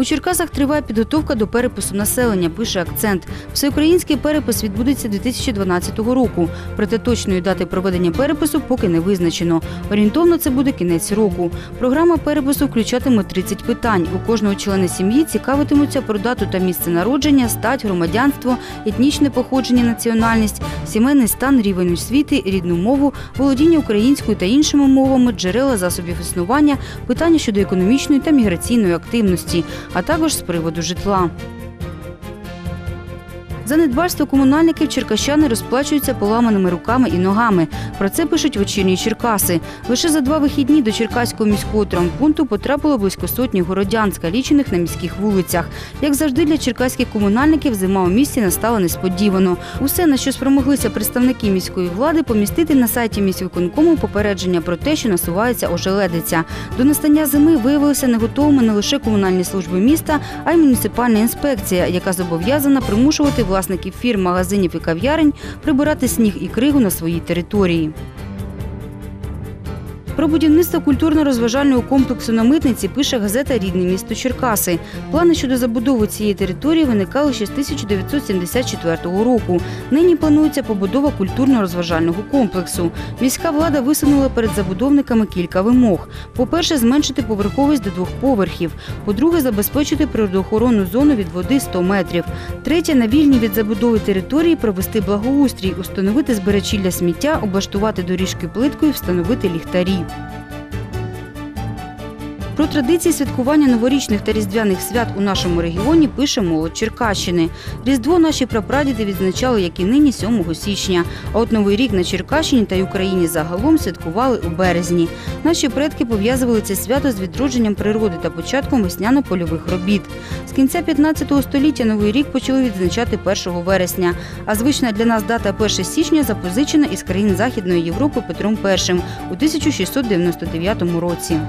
У Черкасах триває підготовка до перепису населення, пише акцент. Всеукраїнський перепис відбудеться 2012 року. Проте точної дати проведення перепису поки не визначено. Орієнтовно це буде кінець року. Програма перепису включатиме 30 питань. У кожного члена сім'ї цікавитимуться про дату та місце народження, стать, громадянство, етнічне походження, національність, сімейний стан, рівень освіти, рідну мову, володіння українською та іншими мовами, джерела засобів існування, питання щодо економічної та міграційної активності, а також з приводу житла. За недбальство комунальників черкащани розплачуються поламаними руками і ногами. Про це пишуть вечірні Черкаси. Лише за два вихідні до Черкаського міського травмпункту потрапило близько сотні городян, скалічених на міських вулицях. Як завжди, для черкаських комунальників зима у місті настала несподівано. Усе, на що спромоглися представники міської влади, помістити на сайті міськвиконкому попередження про те, що насувається ожеледиця. До настання зими виявилися не готовими не лише комунальні служби міста, а й муніципальна інспекція, яка зобов'язана примушувати власників фірм, магазинів і кав'ярень прибирати сніг і кригу на своїй території. Про будівництво культурно-розважального комплексу на митниці пише газета Рідне місто Черкаси. Плани щодо забудови цієї території виникали ще з 1974 року. Нині планується побудова культурно-розважального комплексу. Міська влада висунула перед забудовниками кілька вимог. По-перше, зменшити поверховість до двох поверхів. По-друге, забезпечити природоохоронну зону від води 100 метрів. Третє, на вільній від забудови території провести благоустрій, установити збирачі для сміття, облаштувати доріжки плиткою, встановити ліхтарі. you Про традиції святкування новорічних та різдвяних свят у нашому регіоні пише молодь Черкащини. Різдво наші прапрадіди відзначали, як і нині, 7 січня. А от Новий рік на Черкащині та й Україні загалом святкували у березні. Наші предки пов'язували це свято з відродженням природи та початком весняно-польових робіт. З кінця 15 століття Новий рік почали відзначати 1 вересня. А звична для нас дата 1 січня запозичена із країн Західної Європи Петром І у 1699 році.